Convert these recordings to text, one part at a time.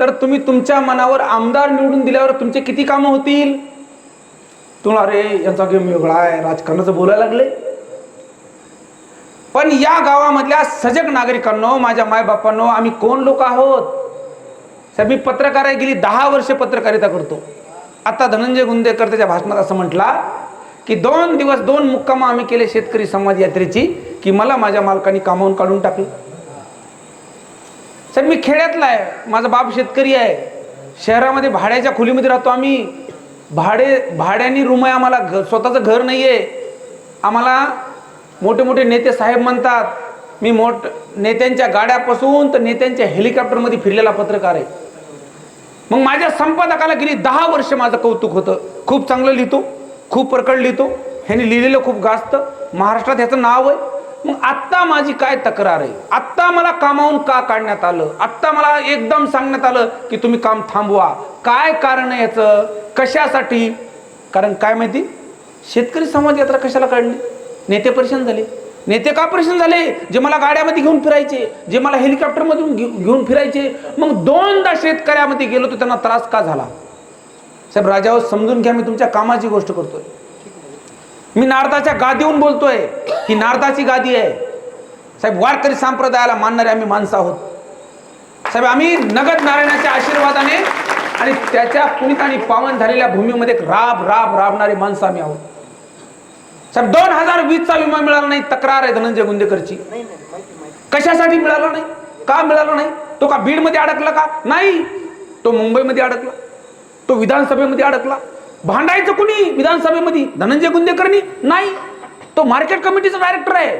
तर तुम्ही तुमच्या मनावर आमदार निवडून दिल्यावर तुमचे किती कामं होतील? तुम्हाला अरे यांचा गेम वेगळा आहे राजकारणाचं बोलायला लागले. पण या गावामधल्या सजग नागरिकांनो माझ्या मायबापांनो आम्ही कोण लोक आहोत? साहेब मी पत्रकार आहे गेली दहा वर्ष पत्रकारिता करतो. आता धनंजय गुंदेकर त्याच्या भाषणात असं म्हटला की दोन दिवस दोन मुक्काम आम्ही केले शेतकरी समाज यात्रेची की मला माझ्या मालकाने कामावून काढून टाकलं. सर मी खेड्यातला आहे. माझा बाप शेतकरी आहे. शहरामध्ये भाड्याच्या खोलीमध्ये राहतो आम्ही. भाडे भाड्याने रूम आहे आम्हाला. घ स्वतःचं घर नाही आहे आम्हाला मोठे मोठे नेते साहेब म्हणतात मी मोठ नेत्यांच्या गाड्यापासून तर नेत्यांच्या हेलिकॉप्टरमध्ये फिरलेला पत्रकार आहे. मग माझ्या संपादकाला गेली दहा वर्ष माझं कौतुक होतं. खूप चांगलं लिहितो खूप प्रकट लिहितो. ह्याने लिहिलेलं खूप गाजतं. महाराष्ट्रात ह्याचं नाव आहे. मग आत्ता माझी काय तक्रार आहे? आत्ता मला कामावून का काढण्यात आलं? आत्ता मला एकदम सांगण्यात आलं की तुम्ही काम थांबवा. काय कारण आहे याचं? कशासाठी? कारण काय माहिती? शेतकरी समाज यात्रा कशाला काढली? नेते परेशान झाले. नेते का परेशान झाले? जे मला गाड्यामध्ये घेऊन फिरायचे जे मला हेलिकॉप्टरमधून घेऊन फिरायचे. मग दोनदा शेतकऱ्यामध्ये गेलो तर त्यांना त्रास का झाला? साहेब राजावर समजून घ्या मी तुमच्या कामाची गोष्ट करतोय. मी नारदाच्या गादीहून बोलतोय. ही नारदाची गादी आहे. साहेब वारकरी संप्रदायाला मानणारे आम्ही माणसं आहोत. साहेब आम्ही नगद नारायणाच्या आशीर्वादाने आणि त्याच्या पुनित आणि पावन झालेल्या भूमीमध्ये राब राब राबणारी माणसं आम्ही आहोत. साहेब दोन हजार वीसचा विमा मिळाला नाही तक्रार आहे धनंजय गुंदेकरची. कशासाठी मिळाला नाही? का मिळाला नाही? तो का बीडमध्ये अडकला का? नाही. तो मुंबईमध्ये अडकला. तो विधानसभेमध्ये अडकला. भांडायचं कुणी विधानसभेमध्ये? धनंजय गुंदेकरनी? नाही. तो मार्केट कमिटीचा डायरेक्टर आहे.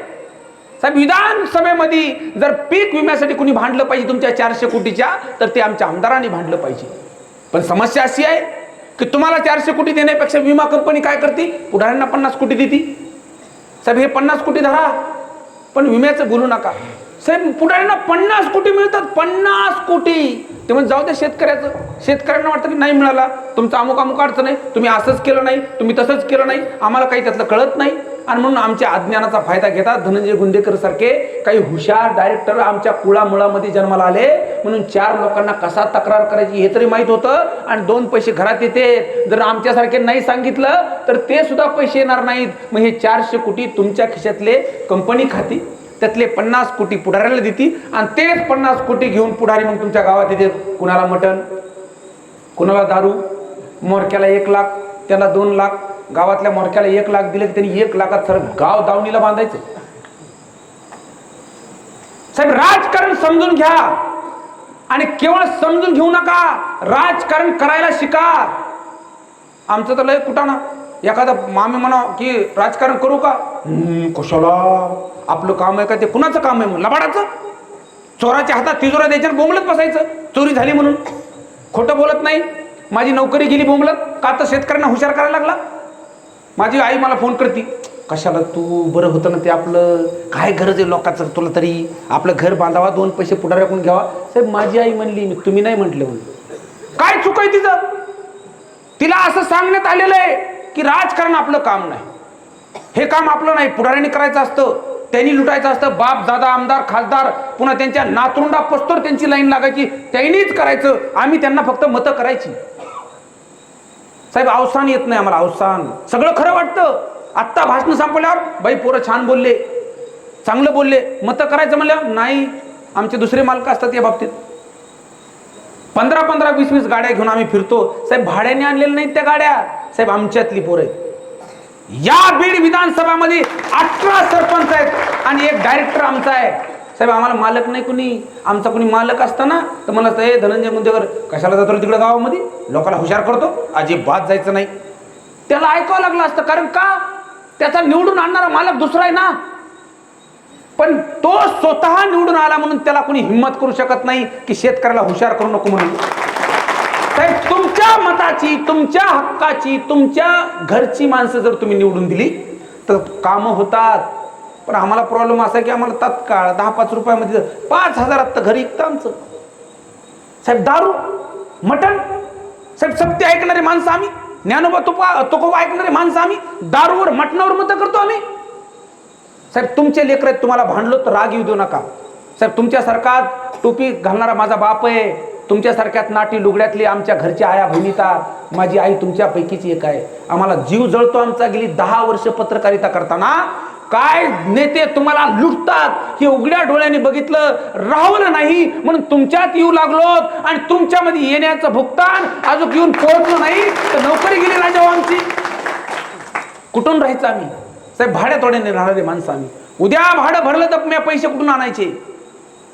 साहेब विधानसभेमध्ये जर पीक विम्यासाठी कुणी भांडलं पाहिजे तुमच्या चारशे कोटीच्या तर ते आमच्या आमदारांनी भांडलं पाहिजे. पण समस्या अशी आहे की तुम्हाला चारशे कोटी देण्यापेक्षा विमा कंपनी काय करते? पुढाऱ्यांना पन्नास कोटी देते. साहेब हे पन्नास कोटी धरा. पण विम्याचं बोलू नका. साहेब पुढाऱ्यांना पन्नास कोटी मिळतात पन्नास कोटी. ते म्हणजे जाऊ द्या शेतकऱ्याचं. शेतकऱ्यांना वाटतं की नाही मिळाला. तुमचं अमुक अमुक अडचण नाही तुम्ही असंच केलं नाही तुम्ही तसंच केलं नाही. आम्हाला काही त्यातलं कळत नाही. आणि म्हणून आमच्या अज्ञानाचा फायदा घेतात धनंजय गुंडेकर सारखे काही हुशार डायरेक्टर आमच्या कुळामुळामध्ये जन्माला आले. म्हणून चार लोकांना कसा तक्रार करायची हे तरी माहीत होतं. आणि दोन पैसे घरात येते. जर आमच्यासारखे नाही सांगितलं तर ते सुद्धा पैसे येणार नाहीत. मग हे चारशे कोटी तुमच्या खिशातले कंपनी खाती. त्यातले पन्नास कोटी पुढाऱ्याला देती. आणि तेच पन्नास कोटी घेऊन पुढारी मग तुमच्या गावात येते. कुणाला मटण? कुणाला दारू? मोरक्याला एक लाख त्याला दोन लाख. गावातल्या मोडक्याला एक लाख दिले की त्यांनी एक लाखात सर गाव दावणीला बांधायचं. साहेब राजकारण समजून घ्या. आणि केवळ समजून घेऊ नका. राजकारण करायला शिका. आमचं तर लय कुटाणा. एखादा मामी म्हणा की राजकारण करू का? कशाला? आपलं काम आहे का ते? कुणाचं काम आहे म्हणून? लबाडाचं? चोराच्या हातात तिजोरा द्यायच्या बोंबलत बसायचं. चोरी झाली म्हणून. खोटं बोलत नाही. माझी नोकरी गेली बोंबलत. का तर शेतकऱ्यांना हुशार करायला लागला? माझी आई मला फोन करते कशाला तू बरं होतं ना ते आपलं? काय गरज आहे लोकांचं? तुला तरी आपलं घर बांधावा दोन पैसे पुढाऱ्याकडून घ्यावा? साहेब माझी आई म्हणली मी तुम्ही नाही म्हटले म्हणून. काय चुक आहे तिचं? तिला असं सांगण्यात आलेलं आहे की राजकारण आपलं काम नाही. हे काम आपलं नाही. पुढाऱ्यांनी करायचं असतं त्यांनी लुटायचं असतं. बाप दादा आमदार खासदार पुन्हा त्यांच्या नातरुंडा पस्तोर त्यांची लाईन लागायची. त्यांनीच करायचं. आम्ही त्यांना फक्त मतं करायची. साहेब अवसान येत नाही आम्हाला अवसान. सगळं खरं वाटतं. आत्ता भाषण संपल्यावर बाई पोरं छान बोलले. चांगलं बोलले. मतं करायचं म्हणलं नाही आमचे दुसरे मालक असतात या बाबतीत. पंधरा पंधरा वीस वीस गाड्या घेऊन आम्ही फिरतो. साहेब भाड्याने आणलेल्या नाहीत त्या गाड्या. साहेब आमच्यातली पोरं आहेत. या बीड विधानसभामध्ये अठरा सरपंच आहेत आणि एक डायरेक्टर आमचा आहे. साहेब आम्हाला मालक नाही कुणी. आमचा कुणी मालक असताना तर मला असतं, हे धनंजय मुंदेकर कशाला जातो तिकडे गावामध्ये? लोकांना हुशार करतो. अजिबात जायचं नाही. त्याला ऐकावं लागलं असतं कारण का? त्याचा निवडून आणणारा मालक दुसरा आहे ना. पण तो स्वतः निवडून आला म्हणून त्याला कोणी हिंमत करू शकत नाही की शेतकऱ्याला हुशार करू नको म्हणून. साहेब तुमच्या मताची तुमच्या हक्काची तुमच्या घरची माणसं जर तुम्ही निवडून दिली तर कामं होतात. पण आम्हाला प्रॉब्लेम असा आहे की आम्हाला तात्काळ दहा पाच रुपयामध्ये पाच हजारात तर घरी इकतं आमचं. साहेब दारू मटण साहेब सत्य ऐकणारे माणसं आम्ही ज्ञानोबा तुपा तुकोबा ऐकणारे माणसं आम्ही दारूवर मटणावर मतं करतो आम्ही. साहेब तुमचे लेकर आहेत तुम्हाला भांडलो तर राग येऊ देऊ नका. साहेब तुमच्यासारखा टोपी घालणारा माझा बाप आहे. तुमच्यासारख्यात नाटी लुगड्यातली आमच्या घरच्या आया भूमिता माझी आई तुमच्यापैकीच एक आहे. आम्हाला जीव जळतो आमचा गेली दहा वर्ष पत्रकारिता करताना. काय नेते तुम्हाला लुटतात? हे उघड्या डोळ्याने बघितलं राहवलं नाही म्हणून तुमच्यात येऊ लागलो आणि तुमच्यामध्ये येण्याचं भुगतान अजून येऊन पोहोचलो नाही तर नोकरी गेली ना जेव्हा आमची. कुठून राहायचं आम्ही? साहेब भाड्या तोड्याने राहणारे माणसं आम्ही. उद्या भाडं भरलं तर मी पैसे कुठून आणायचे?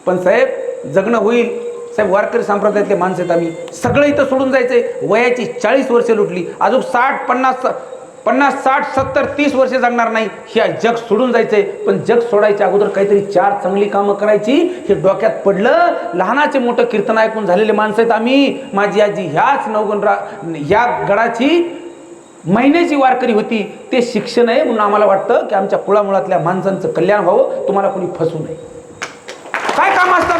पण साहेब जगणं होईल. साहेब वारकरी संप्रदायातले माणसं आहेत आम्ही. सगळं इथं सोडून जायचंय. वयाची चाळीस वर्षे लुटली. अजून साठ पन्नास पन्नास साठ सत्तर तीस वर्षे जगणार नाही. हे जग सोडून जायचंय. पण जग सोडायच्या अगोदर काहीतरी चार चांगली कामं करायची. हे डोक्यात पडलं. लहानाचे मोठं कीर्तन ऐकून झालेले माणसं आहेत आम्ही. माझी आजी ह्याच नवगणरा ह्या गडाची महिन्याची वारकरी होती. ते शिक्षण आहे म्हणून आम्हाला वाटतं की आमच्या कुळामुळातल्या माणसांचं कल्याण व्हावं. तुम्हाला कोणी फसू नये. काय काम असतं?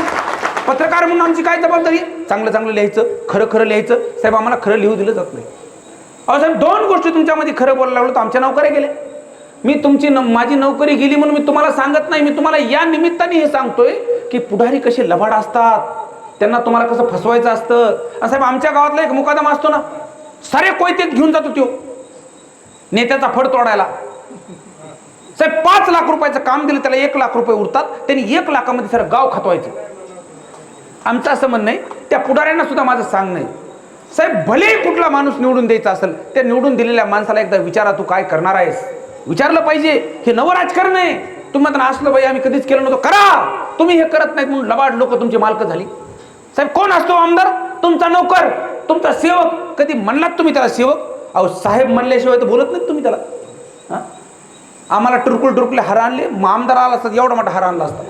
पत्रकार म्हणून आमची काय जबाबदारी? चांगलं चांगलं लिहायचं. खरं खरं लिहायचं. साहेब आम्हाला खरं लिहू दिलं जात नाही. अहो साहेब दोन गोष्टी तुमच्यामध्ये खरं बोलायला लागलो तर आमच्या नोकऱ्या गेल्या. मी तुमची न माझी नोकरी गेली म्हणून मी तुम्हाला सांगत नाही. मी तुम्हाला या निमित्ताने हे सांगतोय की पुढारी कसे लबाड असतात. त्यांना तुम्हाला कसं फसवायचं असतं. साहेब आमच्या गावातला एक मुकादम असतो ना सारे कोयतेत घेऊन जातो त्यो. नेत्याचा फड तोडायला. साहेब पाच लाख रुपयाचं काम दिलं त्याला एक लाख रुपये उरतात. त्यांनी एक लाखामध्ये सर गाव खतवायचं. आमचं असं म्हणणं आहे त्या पुढाऱ्यांना सुद्धा माझं सांगणं आहे. साहेब भलेही कुठला माणूस निवडून द्यायचा असेल त्या निवडून दिलेल्या माणसाला एकदा विचारा तू काय करणार आहेस? विचारलं पाहिजे हे नवं राजकारण आहे. तुम्ही म्हणता असलं पाहिजे आम्ही कधीच केलं नव्हतं. करा! तुम्ही हे करत नाहीत म्हणून लबाड लोक तुमची मालक झाली. साहेब कोण असतो आमदार? तुमचा नोकर तुमचा सेवक. कधी म्हणलात तुम्ही त्याला सेवक? अहो साहेब म्हणल्याशिवाय तर बोलत नाहीत तुम्ही त्याला. आम्हाला टुरकुल टुरकुले हार आणले मग आमदार आला असतात एवढा मोठा हार आणला असता.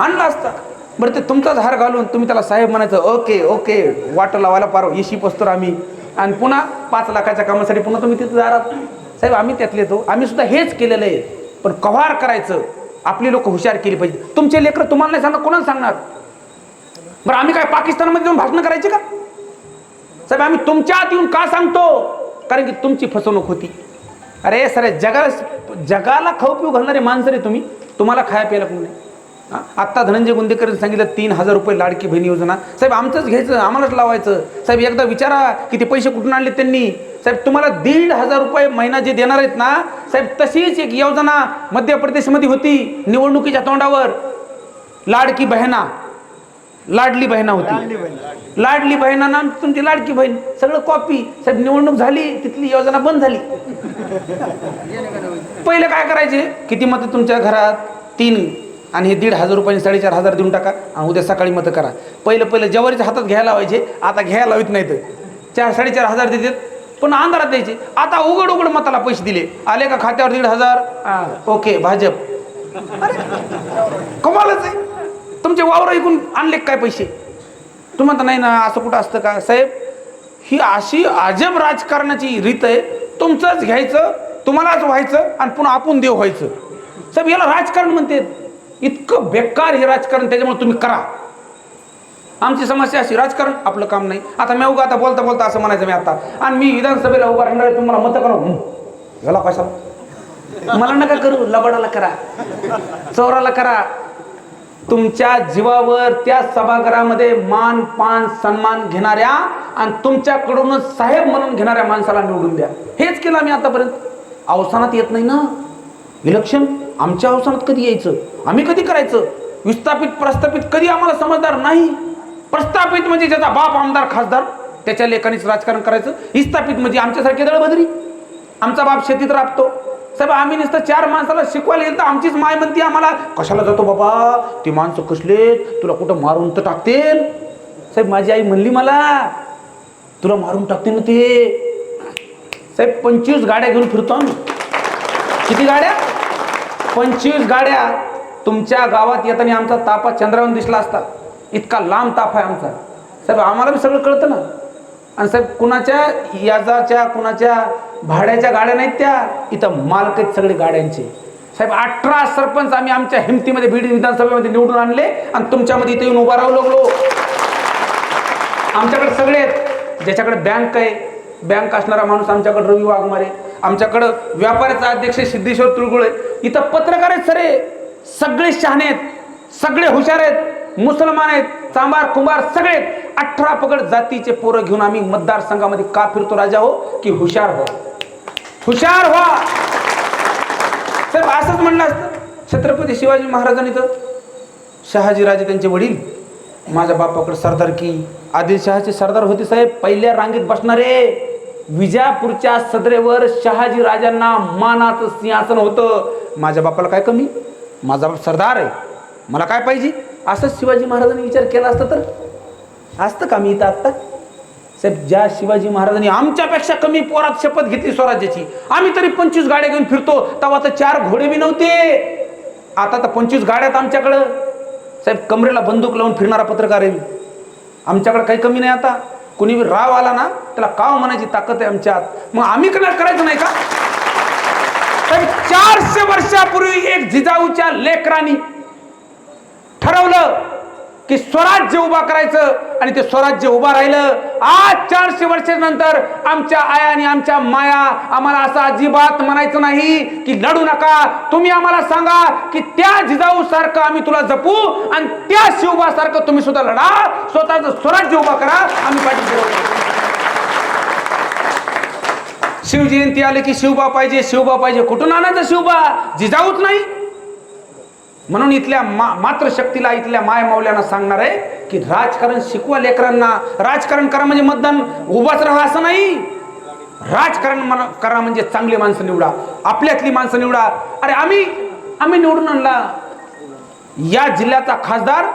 आणला असता बरं ते तुमचाच हार घालून तुम्ही त्याला साहेब म्हणायचं ओके ओके वाट लावायला पारो येशी पसतो आम्ही. आणि पुन्हा पाच लाखाच्या कामासाठी पुन्हा तुम्ही तिथं जाणार. साहेब आम्ही त्यातले तो आम्ही सुद्धा हेच केलेलं आहे. पण कव्हार करायचं. आपली लोक हुशार केली पाहिजे. तुमचे लेकर तुम्हाला नाही सांगणार कोणाला सांगणार? बरं आम्ही काय पाकिस्तानमध्ये जाऊन भाषणं करायची का? साहेब आम्ही तुमच्या आत येऊन का सांगतो? कारण की तुमची फसवणूक होती. अरे सर जगाला जगाला खाऊ पिऊ घालणारे माणसं रे तुम्ही. तुम्हाला खाया प्यायला कोण नाही. आत्ता धनंजय गुंदेकर सांगितलं तीन हजार रुपये लाडकी बहिणी योजना. साहेब आमचंच घ्यायचं आम्हालाच लावायचं. साहेब एकदा विचारा की ते पैसे कुठून आणले त्यांनी. साहेब तुम्हाला दीड हजार रुपये महिना जे देणार आहेत ना साहेब तशीच एक योजना मध्य प्रदेशमध्ये होती निवडणुकीच्या तोंडावर. लाडकी बहिणा. लाडली बहिणा होती. लाडली बहिणा. नाम तुमची लाडकी बहीण. सगळं कॉपी साहेब निवडणूक झाली तिथली योजना बंद झाली. पहिले काय करायचे? किती मतं तुमच्या घरात? तीन. आणि हे दीड हजार रुपये साडेचार हजार देऊन टाका आणि उद्या सकाळी मतं करा. पहिलं पहिलं जवारीच्या हातात घ्यायला लावायचे आता घ्यायला लावित नाहीत. चार साडेचार हजार देतात पण अंधारात द्यायचे. आता उघड उघड मताला पैसे दिले. आले का खात्यावर दीड हजार? ओके भाजप. अरे कमालच आहे. तुमचे वावर ऐकून आणले काय पैसे? तुम्ही म्हणता नाही ना असं कुठं असतं का? साहेब ही अशी अजब राजकारणाची रीत आहे. तुमचंच घ्यायचं तुम्हालाच व्हायचं आणि पुन्हा आपण देव व्हायचं. साहेब याला राजकारण म्हणते इतकं बेकार हे राजकारण त्याच्यामुळे तुम्ही करा. आमची समस्या अशी राजकारण आपलं काम नाही. आता मी उगा आता बोलता बोलता असं म्हणायचं मी आता. आणि मी विधानसभेला उभा राहणार तुम्हाला मतं करा. याला कशाला? मला नका करू लबाडाला करा. चौराला करा. तुमच्या जीवावर त्या सभागृहामध्ये मान पान सन्मान घेणाऱ्या आणि तुमच्याकडूनच साहेब म्हणून घेणाऱ्या माणसाला निवडून द्या. हेच केलं आम्ही आतापर्यंत. अवसानात येत नाही ना? इलेक्शन? आमच्या अवसानात कधी यायचं? आम्ही कधी करायचं? विस्थापित प्रस्थापित कधी आम्हाला समजदार नाही. प्रस्थापित म्हणजे ज्याचा बाप आमदार खासदार त्याच्या लेखानेच राजकारण करायचं. विस्थापित म्हणजे आमच्यासारखे दळबदरी. आमचा बाप शेतीत राबतो. साहेब आम्ही नुसतं चार माणसाला शिकवायला येईल तर आमचीच माय म्हणते आम्हाला कशाला जातो बाबा? ती माणसं कसलेत? तुला कुठं मारून तर टाकतील? साहेब माझी आई म्हणली मला तुला मारून टाकते ना ते. साहेब पंचवीस गाड्या घेऊन फिरतो आम्ही. किती गाड्या? पंचवीस गाड्या तुमच्या गावात येताना आमचा तापा चंद्रावरून दिसला असता. इतका लांब ताप आहे आमचा. साहेब आम्हाला बी सगळं कळतं ना. आणि साहेब कुणाच्या याजाच्या कुणाच्या भाड्याच्या गाड्या नाहीत त्या. इथं मालक आहेत सगळे गाड्यांचे. साहेब अठरा सरपंच आम्ही आमच्या हिमतीमध्ये बीड विधानसभेमध्ये निवडून आणले आणि तुमच्यामध्ये इथे येऊन उभा राहू लागलो. आमच्याकडे सगळे आहेत. ज्याच्याकडे बँक आहे बँक असणारा माणूस आमच्याकडे रवी वाघमारे. आमच्याकडं व्यापाराचा अध्यक्ष सिद्धेश्वर तुळगुळे इथं पत्रकार आहेत सरे. सगळे शहाणे आहेत सगळे हुशार आहेत मुसलमान आहेत चांबार कुंभार सगळे अठरा पगड जातीचे पोरं घेऊन आम्ही मतदारसंघामध्ये का फिरतो राजा हो? की हुशार हो. हुशार व्हा! सर असंच म्हणलं असतं. छत्रपती शिवाजी महाराजांनी तर शहाजीराजे त्यांचे वडील माझ्या बापाकडे सरदार की आदिलशहाचे सरदार होते साहेब. पहिल्या रांगेत बसणारे. विजापूरच्या सदरेवर शहाजी राजांना मानाचं सिंहासन होतं. माझ्या बापाला काय कमी? माझा बाप सरदार आहे. मला काय पाहिजे? असंच शिवाजी महाराजांनी विचार केला असता तर? असतं का मी इथं आत्ता? साहेब ज्या शिवाजी महाराजांनी आमच्यापेक्षा कमी पोरात शपथ घेतली स्वराज्याची आम्ही तरी पंचवीस गाड्या घेऊन फिरतो तेव्हा तर चार घोडे बी नव्हते. आता तर पंचवीस गाड्यात आमच्याकडं. साहेब कमरेला बंदूक लावून फिरणारा पत्रकार आहे आमच्याकडं काही कमी नाही आता. कुणी राव आला ना त्याला काव म्हणायची ताकद आहे आमच्यात. मग आम्ही करा करायचं नाही का? साहेब चारशे वर्षापूर्वी एक जिजाऊच्या लेकरांनी ठरवलं की स्वराज्य उभा करायचं आणि ते स्वराज्य उभा राहिलं. आज चारशे वर्षानंतर आमच्या आया आणि आमच्या माया आम्हाला असं अजिबात म्हणायचं नाही की लढू नका. तुम्ही आम्हाला सांगा की त्या जिजाऊ सारखं आम्ही तुला जपू आणि त्या शिवबा सारखं तुम्ही सुद्धा लढा. स्वतःचं स्वराज्य उभा करा. आम्ही पाठीशी शिवजयंती आले की शिवबा पाहिजे शिवबा पाहिजे. कुठून आणायचं शिवबा? जिजाऊच नाही. म्हणून इथल्या मा मातृशक्तीला इथल्या माय मावल्यांना सांगणार आहे की राजकारण शिकवा लेकरांना. राजकारण करा म्हणजे मतदान उभाच राहा असं नाही. राजकारण करा म्हणजे चांगली माणसं निवडा. आपल्यातली माणसं निवडा. अरे आम्ही आम्ही निवडून आणला. या जिल्ह्याचा खासदार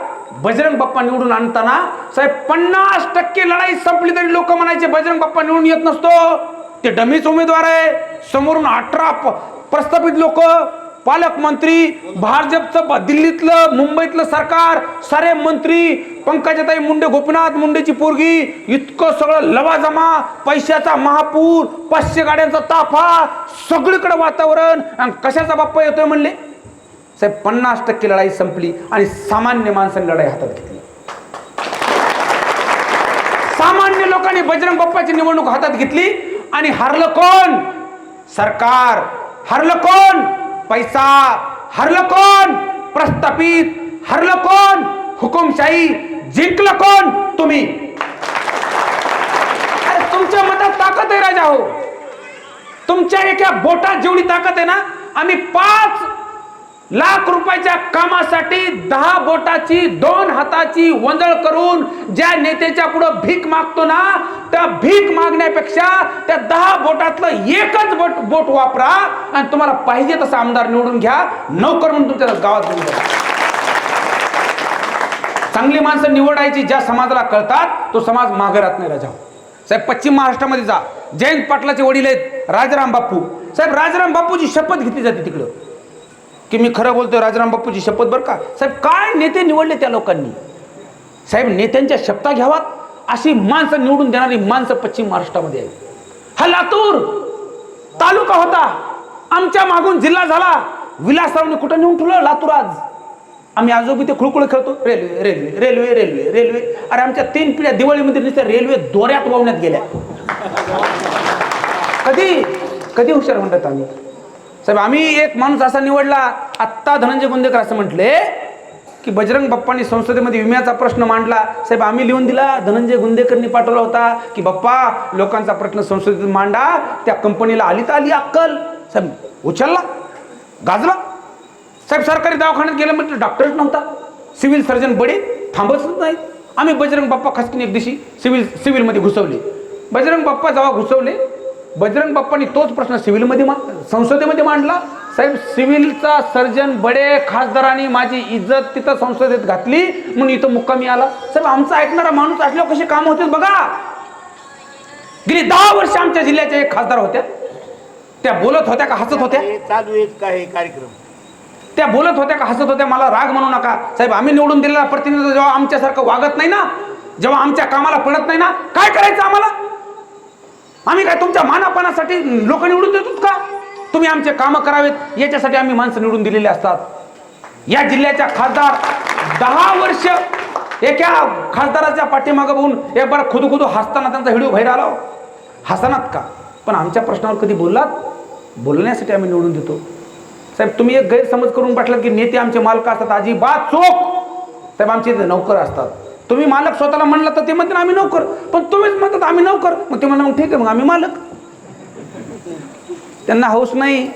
बजरंग बाप्पा निवडून आणताना साहेब पन्नास टक्के लढाई संपली तरी लोक म्हणायचे बजरंग बाप्पा निवडून येत नसतो. ते डमीच उमेदवार आहे. समोरून अठरा प्रस्थापित लोक. पालकमंत्री भाजपचं दिल्लीतलं मुंबईतलं सरकार सारे मंत्री पंकजाताई मुंडे गोपीनाथ मुंडेची पोरगी इतकं सगळं लवाजमा पैशाचा महापूर पाचशे गाड्यांचा ताफा सगळीकडे वातावरण. आणि कशाचा बाप्पा येतोय म्हणले? साहेब पन्नास टक्के लढाई संपली आणि सामान्य माणसाने लढाई हातात घेतली. सामान्य लोकांनी बजरंग बाप्पाची निवडणूक हातात घेतली आणि हरलं कोण? सरकार. हरलं कोण? पैसा हरलं कोण? प्रस्थापित हरलं कोण? हुकुमशाही जिंकलं कोण? तुम्ही. अरे तुमच्या मतात ताकद आहे राजा हो. तुमच्या एका बोटात जेवढी ताकद आहे ना आम्ही पाच लाख रुपयाच्या कामासाठी दहा बोटाची दोन हाताची वंदळ करून ज्या नेत्याच्या पुढं भीक मागतो ना त्या भीक मागण्यापेक्षा त्या दहा बोटातलं एकच बोट बोट वापरा आणि तुम्हाला पाहिजे तसा आमदार निवडून घ्या. नोकर म्हणून तुमच्या गावात घेऊन चांगली माणसं निवडायची ज्या समाजाला कळतात तो समाज मागे राहत नाही राजा. साहेब पश्चिम महाराष्ट्रामध्ये जा. जयंत पाटलाचे वडील आहेत राजाराम बापू. साहेब राजाराम बापूची शपथ घेतली जाते तिकडं. की मी खरं बोलतोय राजाराम बापूची शपथ बरं का? साहेब काय नेते निवडले त्या लोकांनी? साहेब नेत्यांच्या शपथा घ्यावात अशी माणसं निवडून देणारी माणसं पश्चिम महाराष्ट्रामध्ये आहेत. हा लातूर तालुका होता. आमच्या मागून जिल्हा झाला. विलासरावने कुठं नेऊन ठेवलं? लातूर आज. आम्ही आजोबी ते खुळखुळ खेळतो. Railway railway railway railway railway. अरे आमच्या तीन पिढ्या दिवाळीमध्ये नुसत्या रेल्वे दोऱ्यात वावण्यात गेल्या. कधी? कधी हुशार म्हणतात आम्ही? साहेब आम्ही एक माणूस असा निवडला आत्ता धनंजय गुंदेकर असं म्हटले की बजरंग बाप्पांनी संसदेमध्ये विम्याचा प्रश्न मांडला. साहेब आम्ही लिहून दिला धनंजय गुंदेकरनी पाठवला होता की बाप्पा लोकांचा प्रश्न संसदेत मांडा त्या कंपनीला आली तर आली अक्कल. साहेब उचलला गाजला. साहेब सरकारी दवाखान्यात गेलं म्हटलं डॉक्टरच नव्हता. सिव्हिल सर्जन बडे थांबतच नाही आम्ही बजरंग बाप्पा खसकीन एक दिवशी सिव्हिल सिव्हिलमध्ये घुसवले. बजरंग बाप्पा जेव्हा घुसवले बजरंग बाप्पांनी तोच प्रश्न सिव्हिलमध्ये मा संसदेमध्ये मांडला. साहेब सिव्हिलचा सर्जन बडे खासदारांनी माझी इज्जत तिथं संसदेत घातली म्हणून इथं मुक्कामी आला. साहेब आमचा ऐकणारा माणूस असल्यावर कसे काम होते बघा. गेली दहा वर्ष आमच्या जिल्ह्याच्या एक खासदार होत्या त्या बोलत होत्या का हसत होत्या? चालू आहेत का हे कार्यक्रम? त्या बोलत होत्या का हसत होत्या? मला राग म्हणू नका. साहेब आम्ही निवडून दिलेला प्रतिनिधी जेव्हा आमच्यासारखं वागत नाही ना जेव्हा आमच्या कामाला पडत नाही ना काय करायचं आम्हाला? आम्ही काय तुमच्या मानापानासाठी लोक निवडून देतो का? तुम्ही आमचे कामं करावेत याच्यासाठी आम्ही माणसं निवडून दिलेले असतात. या जिल्ह्याच्या खासदार दहा वर्ष एका खासदाराच्या पाठीमागं बघून एक बार खुदू खुदू हसताना त्यांचा व्हिडिओ बाहेर आला हो. हसनात का? पण आमच्या प्रश्नावर कधी बोललात? बोलण्यासाठी आम्ही निवडून देतो. साहेब तुम्ही एक गैरसमज करून पाठलात की नेते आमचे मालक असतात अजिबात चोख. साहेब आमचे नोकर असतात. तुम्ही मालक स्वतःला म्हणला तर ते म्हणतात आम्ही नोकर. पण तुम्हीच म्हणतात आम्ही नोकर. मग ते म्हणा मग ठीक आहे मग आम्ही मालक. त्यांना हौस नाही.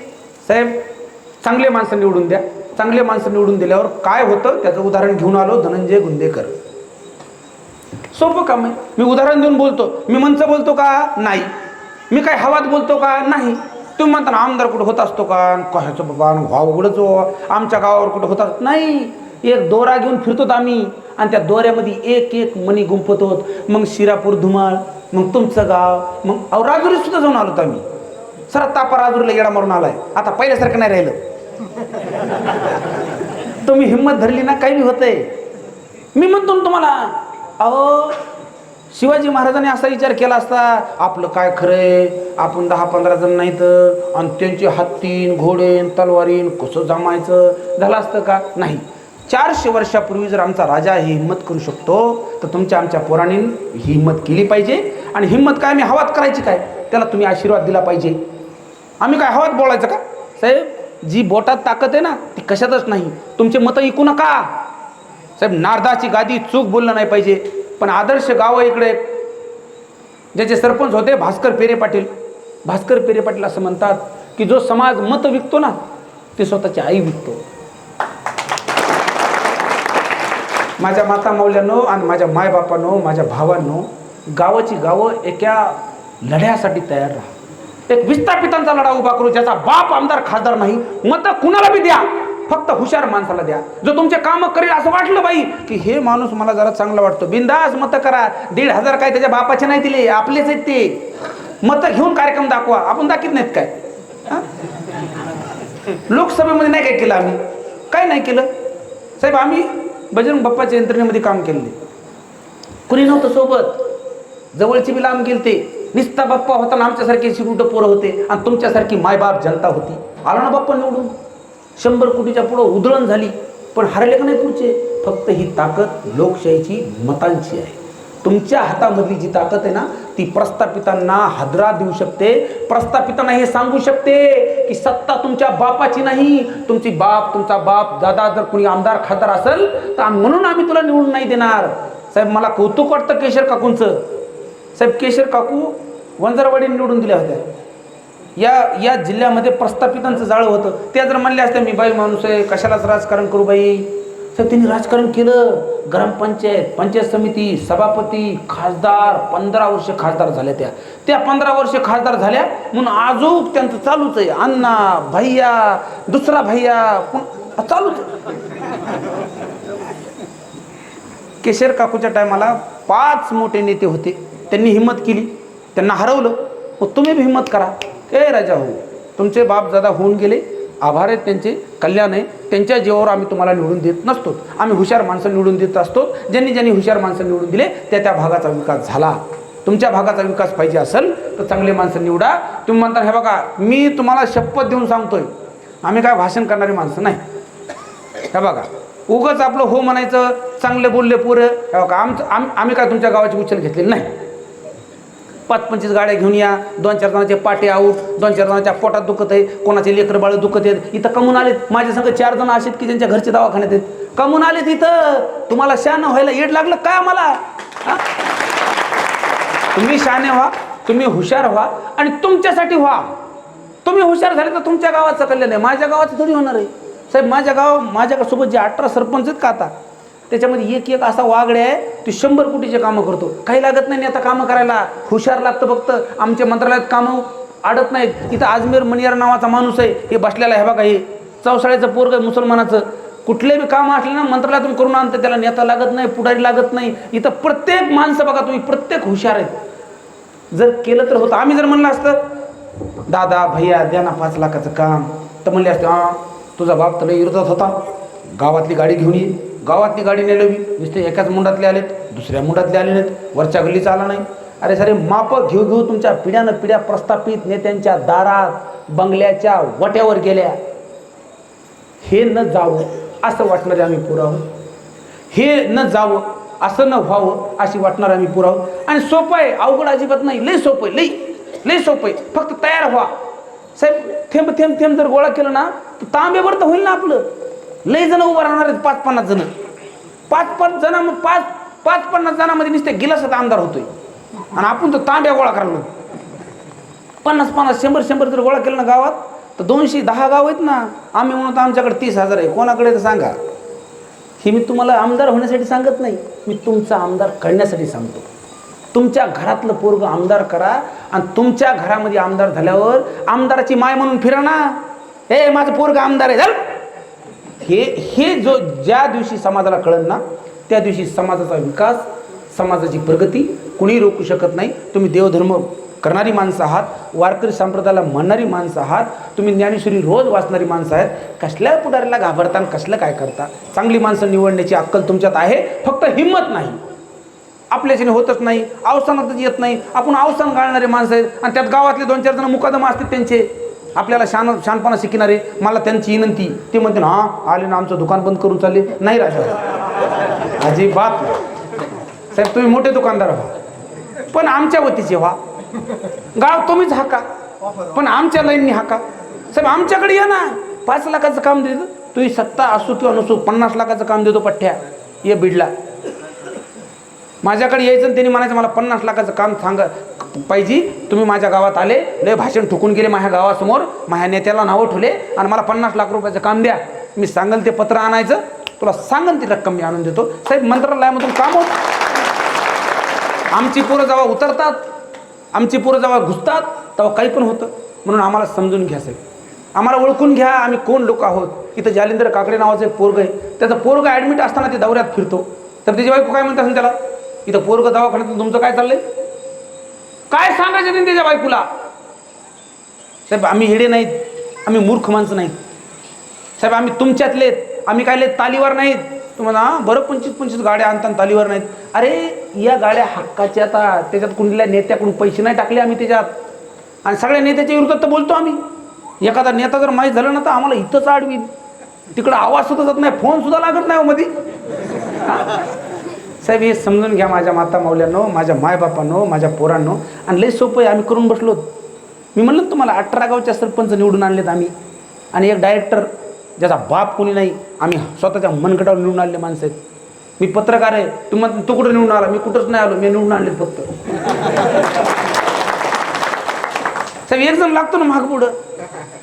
साहेब चांगले माणसं निवडून द्या. चांगले माणसं निवडून दिल्यावर काय होतं त्याचं उदाहरण घेऊन आलो धनंजय गुंदेकर. सोपं काम आहे. मी उदाहरण देऊन बोलतो. मी मंच बोलतो का? नाही. मी काय हवात बोलतो का? नाही. तुम्ही म्हणता ना आमदार कुठं होत असतो का? कशाचं बाबा व्हाव उघडच हो. आमच्या गावावर कुठं होत नाही. एक दोरा घेऊन फिरतोत आम्ही. आणि त्या दोऱ्यामध्ये एक एक मणी गुंफतो मग शिरापूर धुमाळ मग तुमचं गाव मग अहो राजुरी सुद्धा जाऊन आलो आम्ही. सर तापा राजुरीला येडा मारून आलाय. आता पहिल्यासारखं नाही राहिलं. तुम्ही हिंमत धरली ना काही होतंय. मी म्हणतो ना तुम्हाला अहो शिवाजी महाराजांनी असा विचार केला असता आपलं काय खरंय? आपण दहा पंधरा जण नाहीत. आणि त्यांचे हत्तीन घोडेन तलवारीन कसं जमायचं? झालं असतं का? नाही. चारशे वर्षापूर्वी जर आमचा राजा ही हिंमत करू शकतो तर तुमच्या आमच्या पोरांनी ही हिंमत केली पाहिजे. आणि हिंमत काय? मी हवात करायची काय? त्याला तुम्ही आशीर्वाद दिला पाहिजे. आम्ही काय हवात बोलायचं का? साहेब जी बोटात ताकद आहे ना ती कशातच नाही. तुमचे मतं ऐकू नका. साहेब नारदाची गादी चूक बोललं नाही पाहिजे. पण आदर्श गाव इकडे. ज्याचे सरपंच होते भास्कर पेरे पाटील. भास्कर पेरे पाटील असं म्हणतात की जो समाज मत विकतो ना ते स्वतःची आई विकतो. माझ्या माता मौल्यानो आणि माझ्या मायबापानो माझ्या भावांनो गावाची गावं एका लढ्यासाठी तयार राहा. एक विस्थापितांचा लढा उभा करू ज्याचा बाप आमदार खासदार नाही मत कुणाला बी द्या. फक्त हुशार माणसाला द्या. जो तुमचे काम करेल असं वाटलं बाई की हे माणूस मला जरा चांगला वाटतो. बिंदास मत करा. दीड हजार काय त्याच्या बापाचे नाही दिले आपलेच आहेत ते. मत घेऊन कार्यक्रम दाखवा. आपण दाखवत नाहीत काय? हा? लोकसभेमध्ये नाही काय केलं आम्ही? काय नाही केलं? साहेब आम्ही बजरंग बाप्पाच्या यंत्रणेमध्ये काम केले कुणी नव्हतं सोबत. जवळची बी लांब गेलते. निस्ता बाप्पा होता ना आमच्यासारखे शिकुट पोरं होते आणि तुमच्यासारखी मायबाप जनता होती. आला ना बाप्पा निवडून. शंभर कोटीच्या पुढं उधळण झाली. पण हरले का नाही पुढचे? फक्त ही ताकद लोकशाहीची मतांची आहे. तुमच्या हातामधली जी ताकद आहे ना ती प्रस्थापितांना हादरा देऊ शकते. प्रस्थापितांना हे सांगू शकते की सत्ता तुमच्या बापाची नाही. तुमची बाप तुमचा बाप दादा जर कुणी आमदार खासदार असेल तर म्हणून आम्ही तुला निवडून नाही देणार. साहेब मला कौतुक वाटतं केशर काकूंचं. साहेब केशर काकू वंजारवाडी निवडून दिल्या होत्या. या या जिल्ह्यामध्ये प्रस्थापितांचं जाळं होतं. त्या जर म्हणले असते मी बाई माणूस आहे कशालाच राजकारण करू बाई? साहेब त्यांनी राजकारण केलं. ग्रामपंचायत पंचायत समिती सभापती खासदार पंधरा वर्ष खासदार झाल्या त्या. त्या पंधरा वर्ष खासदार झाल्या म्हणून आजूक त्यांचं चालूच आहे. अण्णा भैया दुसरा भैया पुन- चालूच आहे. केशर काकूच्या टायमाला पाच मोठे नेते होते. त्यांनी हिंमत केली. त्यांना हरवलं. मग तुम्ही बी हिंमत करा. ए राजा हो तुमचे बाप दादा होऊन गेले. आभार आहेत त्यांचे कल्याण आहे. त्यांच्या जीवावर आम्ही तुम्हाला निवडून देत नसतो. आम्ही हुशार माणसं निवडून देत असतो. ज्यांनी ज्यांनी हुशार माणसं निवडून दिले त्या त्या भागाचा विकास झाला. तुमच्या भागाचा विकास पाहिजे असेल तर चांगले माणसं निवडा. तुम्ही म्हणता हे बघा मी तुम्हाला शपथ देऊन सांगतोय. आम्ही काय भाषण करणारी माणसं नाही. हे बघा उगंच आपलं हो म्हणायचं चांगले बोलले पुरं. हे बघा आमचं आम आम्ही काय तुमच्या गावाची उचल घेतलेली नाही. पाच पंचवीस गाड्या घेऊन या. दोन चार जणांचे पाटे आऊट दोन चार जणांच्या पोटात दुखत आहे कोणाचे लेकर बाळ दुखत आहेत. इथं कमून आलेत. माझ्या संग चार जण असे आहेत की ज्यांच्या घरचे दवाखान्यात आहेत. कमून आलेत इथं. तुम्हाला शहाणं व्हायला येड लागलं काय आम्हाला? हा? तुम्ही शहाणे व्हा तुम्ही हुशार व्हा आणि तुमच्यासाठी व्हा. तुम्ही हुशार झाले तर तुमच्या गावाचं कल्याण आहे. माझ्या गावाचं थोडी होणार आहे. साहेब माझ्या गाव माझ्यासोबत जे अठरा सरपंच आहेत का आता? त्याच्यामध्ये एक एक असा वागडे आहे तो शंभर कोटीचे कामं करतो. काही लागत नाही आता कामं करायला. हुशार लागतं फक्त. आमच्या मंत्रालयात कामं अडत नाहीत. इथं अजमेर मनियार नावाचा माणूस आहे. हे बसलेला आहे बघा हे चौसाळ्याचं पोरग आहे मुसलमानाचं. कुठले बी कामं असले ना मंत्रालयातून करून आणतं त्याला नेता लागत नाही पुढारी लागत नाही. इथं प्रत्येक माणसं बघा तुम्ही प्रत्येक हुशार आहेत. जर केलं तर होतं. आम्ही जर म्हणलं असतं दादा भैया द्या ना पाच लाखाचं काम. तर म्हणले असते हां तुझा बाप तर विरोधात होता. गावातली गाडी घेऊन ये. गावातली गाडी नेलवी. नुसते एकाच मुंडातले आलेत दुसऱ्या मुंडातले आले नाहीत. वरच्या गल्लीचा आला नाही. अरे सारे माप घेऊ घेऊ तुमच्या पिढ्यानं पिढ्या प्रस्थापित नेत्यांच्या दारात बंगल्याच्या वट्यावर गेल्या. हे न जावं असं वाटणारे आम्ही पुरावं हे न जावं असं न व्हावं अशी वाटणार आम्ही पुरावं आणि सोपं आहे अवघड अजिबात नाही. लई सोपं आहे लई लई सोपं आहे. फक्त तयार व्हा. साहेब थेंब थेंब थेंब जर गोळा केलं ना तर तांब्यावर तर होईल ना आपलं. लय जण उभं राहणार आहेत पाच पन्नास जण. पाच पाच जण पाच पाच पन्नास जणांमध्ये नुसते गिलासात आमदार होतोय. आणि आपण तर तांब्या गोळा करायला पन्नास पन्नास शंभर शंभर जर गोळा केलं ना गावात तर दोनशे दहा गाव आहेत ना. आम्ही म्हणतो आमच्याकडे तीस हजार आहे. कोणाकडे तर सांगा. हे मी तुम्हाला आमदार होण्यासाठी सांगत नाही. मी तुमचा आमदार करण्यासाठी सांगतो. तुमच्या घरातलं पोरग आमदार करा आणि तुमच्या घरामध्ये आमदार झाल्यावर आमदाराची माय म्हणून फिरा ना. ए माझं पोरग आमदार आहे. झालं हे हे जो ज्या दिवशी समाजाला कळन ना त्या दिवशी समाजाचा विकास समाजाची प्रगती कुणी रोखू शकत नाही. तुम्ही देवधर्म करणारी माणसं आहात वारकरी संप्रदायाला म्हणणारी माणसं आहात तुम्ही ज्ञानेश्वरी रोज वाचणारी माणसं आहेत कसल्या पुढाऱ्याला घाबरता आणि कसलं काय करता? चांगली माणसं निवडण्याची अक्कल तुमच्यात आहे? फक्त हिंमत नाही. आपल्याच्याने होतच नाही अवसानातच येत नाही. आपण अवसान गाळणारे माणसं आहेत आणि त्यात गावातले दोन चार जण मुकादम असतात त्यांचे. आपल्याला शान शानपणा शिकणारे मला त्यांची विनंती ते म्हणते ना हा आले ना आमचं दुकान बंद करून चालले. नाही राजा. अजिबात बाप साहेब तुम्ही मोठे दुकानदार व्हा पण आमच्या वतीचे व्हा. गाव तुम्हीच हाका. पण आमच्या लाईननी हाका. साहेब आमच्याकडे या ना. पाच लाखाचं काम देतो. तुम्ही सत्ता असो किंवा नसो पन्नास लाखाचं काम देतो पठ्ठ्या. ये बिडला. माझ्याकडे यायचं त्यांनी म्हणायचं मला पन्नास लाखाचं काम सांगा. पाहिजे तुम्ही माझ्या गावात आले लय भाषण ठुकून गेले माझ्या गावासमोर. माझ्या नेत्याला नावं ठेवले आणि मला पन्नास लाख रुपयाचं काम द्या. मी सांगेल ते पत्र आणायचं. तुला सांगल ती रक्कम मी आणून देतो. साहेब मंत्रालयामधून काम होत. आमची पोरं जेव्हा उतरतात आमची पोरं जेव्हा घुसतात तेव्हा काही पण होतं. म्हणून आम्हाला समजून घ्या साहेब. आम्हाला ओळखून घ्या आम्ही कोण लोक आहोत. इथं जालिंदर काकडे नावाचं एक पोरग आहे. त्याचं पोरग ॲडमिट असताना ते दौऱ्यात फिरतो. तर त्याची बायको काय म्हणत असेल त्याला? इथं पोरग दवाखान्यात तुमचं काय चाललंय? काय सांगायचं त्यांनी त्याच्या बायकोला? साहेब आम्ही हिडे नाहीत. आम्ही मूर्ख माणसं नाहीत. साहेब आम्ही तुमच्यातलेत आम्ही काय लेत तालीवर नाहीत? तुम्हाला बरं पंचवीस पंचवीस गाड्या आणताना तालीवर नाहीत. अरे या गाड्या हक्काच्या आता. त्याच्यात कुणल्या नेत्याकडून पैसे नाही टाकले आम्ही त्याच्यात. आणि सगळ्या नेत्याच्या विरोधात तर बोलतो आम्ही. एखादा नेता जर माहीत झालं ना तर आम्हाला इथंच आडवी तिकडं आवाज सुद्धा जात नाही फोन सुद्धा लागत नाही हो मध्ये साहेब हे समजून घ्या माझ्या माता माऊल्यांनो माझ्या मायबापांनो माझ्या पोरांनो. आणि लय सोपं आहे आम्ही करून बसलो. मी म्हणलं तुम्हाला अठरा गावच्या सरपंच निवडून आणलेत आम्ही. आणि एक डायरेक्टर ज्याचा बाप कोणी नाही आम्ही स्वतःच्या मनगटावर निवडून आणले माणसं आहेत. मी पत्रकार आहे तू म्हणता, तू कुठं निवडून आला? मी कुठंच नाही आलो मी निवडून आणले फक्त. साहेब एक जण लागतो ना महाग पुढं.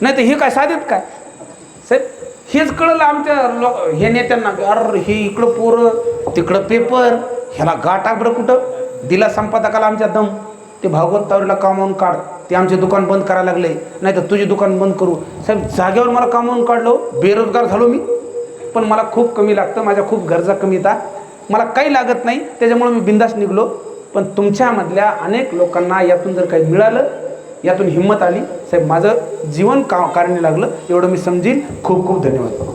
नाही तर हे काय साधेत काय? साहेब हेच कळलं आमच्या लोक हे नेत्यांना अरे हे इकडं पोरं तिकडं पेपर ह्याला गाठा बरं कुठं? दिला संपादकाला आमच्या दम. ते भागवत तावरीला कामावून काढ. ते आमचे दुकान बंद करायला लागले. नाही तर तुझे दुकान बंद करू. साहेब जागेवर मला कामावून काढलो. बेरोजगार झालो मी. पण मला खूप कमी लागतं. माझ्या खूप गरजा कमी येतात मला काही लागत नाही. त्याच्यामुळे मी बिंदास निघलो. पण तुमच्यामधल्या अनेक लोकांना यातून जर काही मिळालं यातून हिंमत आली. साहेब माझं जीवन का कारणी लागलं एवढं मी समजीन. खूप खूप धन्यवाद.